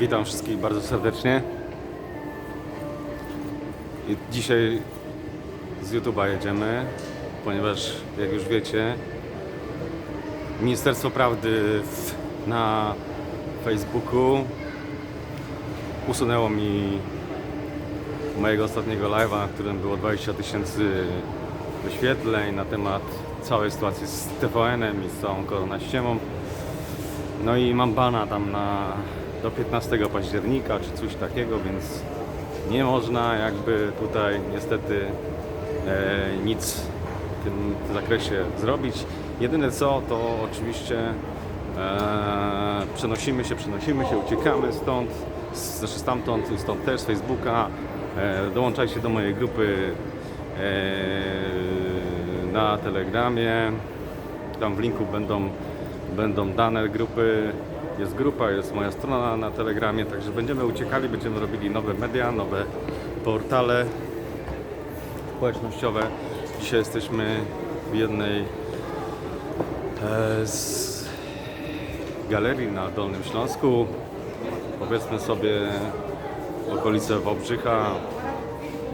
Witam wszystkich bardzo serdecznie. I dzisiaj z YouTube'a jedziemy, ponieważ jak już wiecie, Ministerstwo Prawdy w, na Facebooku usunęło mi mojego ostatniego live'a, na którym było 20 tysięcy wyświetleń na temat całej sytuacji z TVN-em i z całą koronaściemą. No i mam bana tam na do 15 października czy coś takiego, więc nie można jakby tutaj niestety e, nic w tym zakresie zrobić. Jedyne co to oczywiście e, przenosimy się, przenosimy się, uciekamy stąd, z- znaczy stamtąd, stąd też z Facebooka. E, dołączajcie do mojej grupy e, na Telegramie. Tam w linku będą, będą dane grupy. Jest grupa, jest moja strona na Telegramie, także będziemy uciekali, będziemy robili nowe media, nowe portale społecznościowe. Dzisiaj jesteśmy w jednej e, z galerii na Dolnym Śląsku. Powiedzmy sobie okolice Wałbrzycha,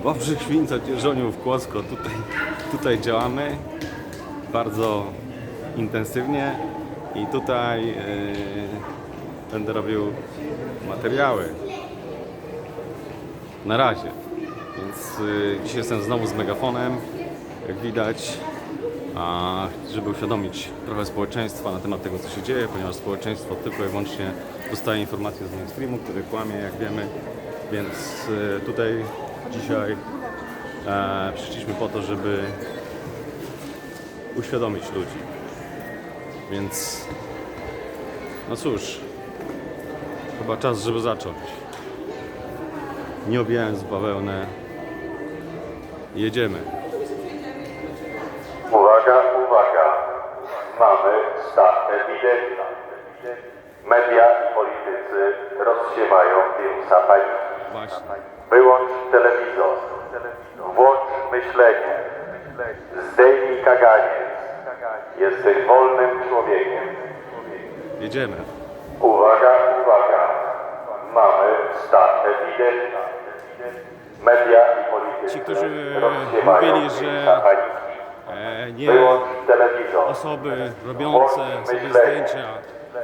Wałbrzych, Świnca, Dzierżoniów, Kłodzko. Tutaj, tutaj działamy bardzo intensywnie i tutaj e, będę robił materiały. Na razie. Więc e, dzisiaj jestem znowu z megafonem, jak widać, a, żeby uświadomić trochę społeczeństwa na temat tego, co się dzieje, ponieważ społeczeństwo tylko i wyłącznie dostaje informacje z mainstreamu, który kłamie, jak wiemy. Więc e, tutaj dzisiaj e, przyszliśmy po to, żeby uświadomić ludzi. Więc no cóż, chyba czas, żeby zacząć. Nie obijając bawełnę, jedziemy. Uwaga, uwaga. Mamy stan epidemii. Media i politycy rozsiewają wirusa paniki. Właśnie. Wyłącz telewizor. Włącz myślenie. Zdejmij kaganiec. Jesteś wolnym człowiekiem. Jedziemy. Uwaga, uwaga. Mamy stan epidemii. Media i politycy Ci, którzy rozsiewają mówili, że-. E, nie osoby robiące sobie zdjęcia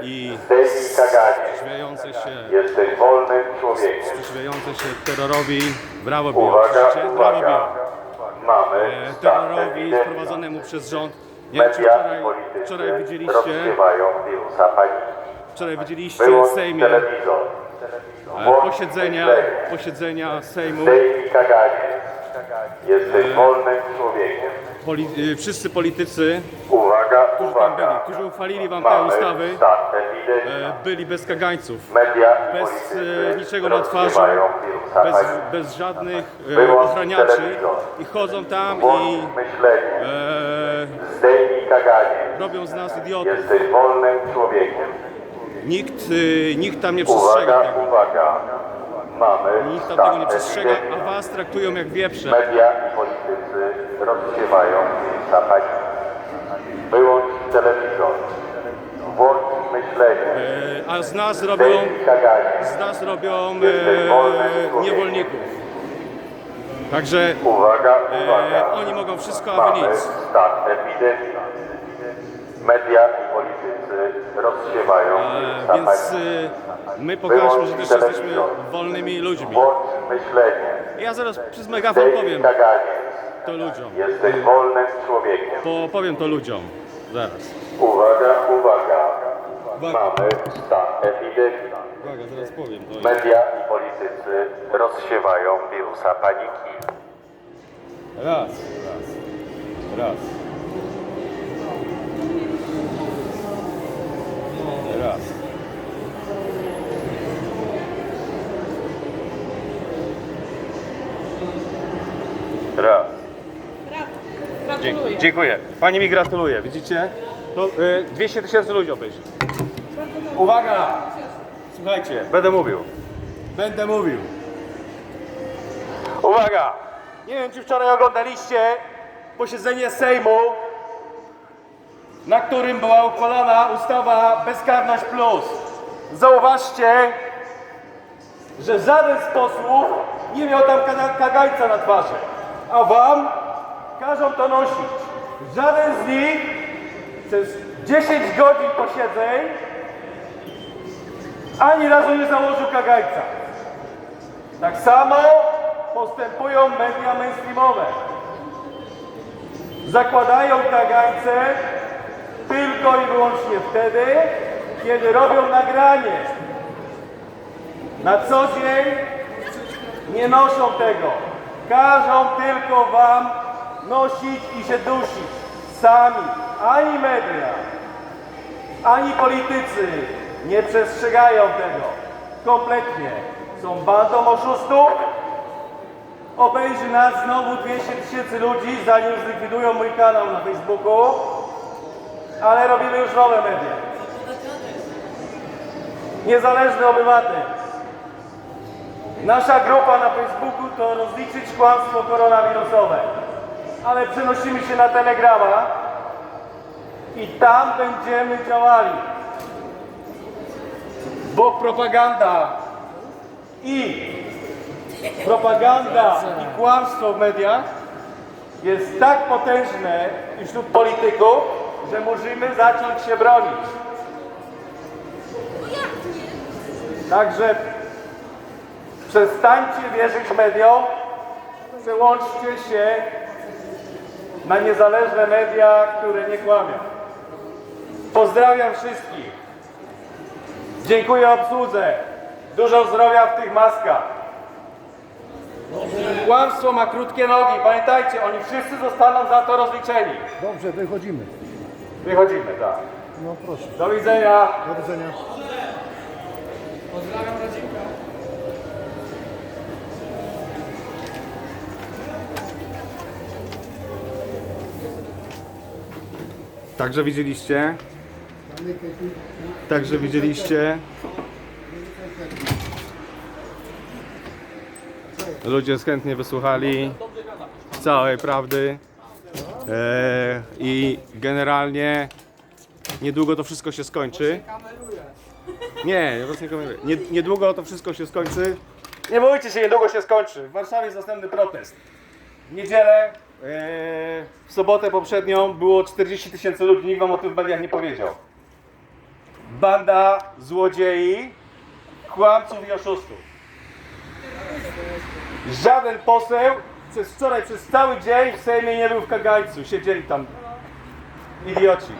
i sprzeciwiające się, Jesteś wolnym człowiekiem. sprzeciwiające się terrorowi, brawo słyszycie? Brawo E, terrorowi sprowadzonemu przez rząd. Media wczoraj, i politycy wczoraj widzieliście, wirusa paniki. wczoraj widzieliście w Sejmie telewizor. Włącz posiedzenia, posiedzenia Sejmu. Jesteś wolnym człowiekiem. Poli, y, wszyscy politycy, Uwaga, którzy tam byli, uwaga. Którzy uchwalili wam te ustawy, e, byli bez kagańców. Bez, e, niczego na twarzy, bez, bez żadnych e, ochraniaczy i chodzą tam i e, robią z nas idiotów. Jesteś wolnym człowiekiem. Nikt, nikt tam nie przestrzega Uwaga, tego. uwaga. Mamy Nikt tam tego nie przestrzega, a was traktują jak wieprze. Media i politycy rozsiewają. Wyłącz telewizor. Włącz myślenie. E, a z nas robią, z nas robią e, niewolników. Także Uwaga, e, uwaga. oni mogą wszystko, a wy nic. stan epidemii. Media i politycy rozsiewają E, więc y, my pokażmy, że też jesteśmy wolnymi ludźmi. Ja zaraz przez megafon powiem to ludziom. Jesteś wolnym człowiekiem. Po, powiem to ludziom. Zaraz. Uwaga, uwaga. Uwaga. Mamy stan epidemii. Uwaga, zaraz powiem to. Media i politycy rozsiewają wirusa paniki. Raz, raz. Raz. Raz. Dziękuję. Pani mi gratuluje, widzicie? To y, 200 tysięcy ludzi obejrzy. Uwaga! Słuchajcie, będę mówił. Będę mówił. Uwaga! Nie wiem, czy wczoraj oglądaliście posiedzenie Sejmu, na którym była uchwalana ustawa Bezkarność Plus. Zauważcie, że żaden z posłów nie miał tam kagańca na twarzy, a wam każą to nosić. Żaden z nich przez 10 godzin posiedzeń ani razu nie założył kagańca. Tak samo postępują media mainstreamowe. Zakładają kagańce tylko i wyłącznie wtedy, kiedy robią nagranie. Na co dzień nie noszą tego. Każą tylko wam nosić i się dusić. Sami. Ani media, ani politycy nie przestrzegają tego. Kompletnie. Są bandą oszustów. Obejrzy nas znowu 200 tysięcy ludzi, zanim zlikwidują mój kanał na Facebooku. Ale robimy już nowe media. Niezależny obywatel. Nasza grupa na Facebooku to rozliczyć kłamstwo koronawirusowe. Ale przenosimy się na Telegrama i tam będziemy działali. Bo propaganda i propaganda i kłamstwo w mediach jest tak potężne wśród polityków, że musimy zacząć się bronić. Także przestańcie wierzyć mediom, przełączcie się na niezależne media, które nie kłamią. Pozdrawiam wszystkich. Dziękuję obsłudze. Dużo zdrowia w tych maskach. Kłamstwo ma krótkie nogi. Pamiętajcie, oni wszyscy zostaną za to rozliczeni. Dobrze, wychodzimy. Wychodzimy, tak. No proszę. Do widzenia. Do widzenia. Także widzieliście. Także widzieliście. Ludzie chętnie wysłuchali całej prawdy. E, I generalnie niedługo to wszystko się skończy. Nie, ja was nie kameruję. Nie, niedługo to wszystko się skończy. Nie bójcie się, niedługo się skończy. W Warszawie jest następny protest. W niedzielę, w sobotę poprzednią było 40 tysięcy ludzi, nikt wam o tym w mediach nie powiedział. Banda złodziei, kłamców i oszustów. Żaden poseł przez wczoraj, przez cały dzień w Sejmie nie był w kagańcu. Siedzieli tam idioci.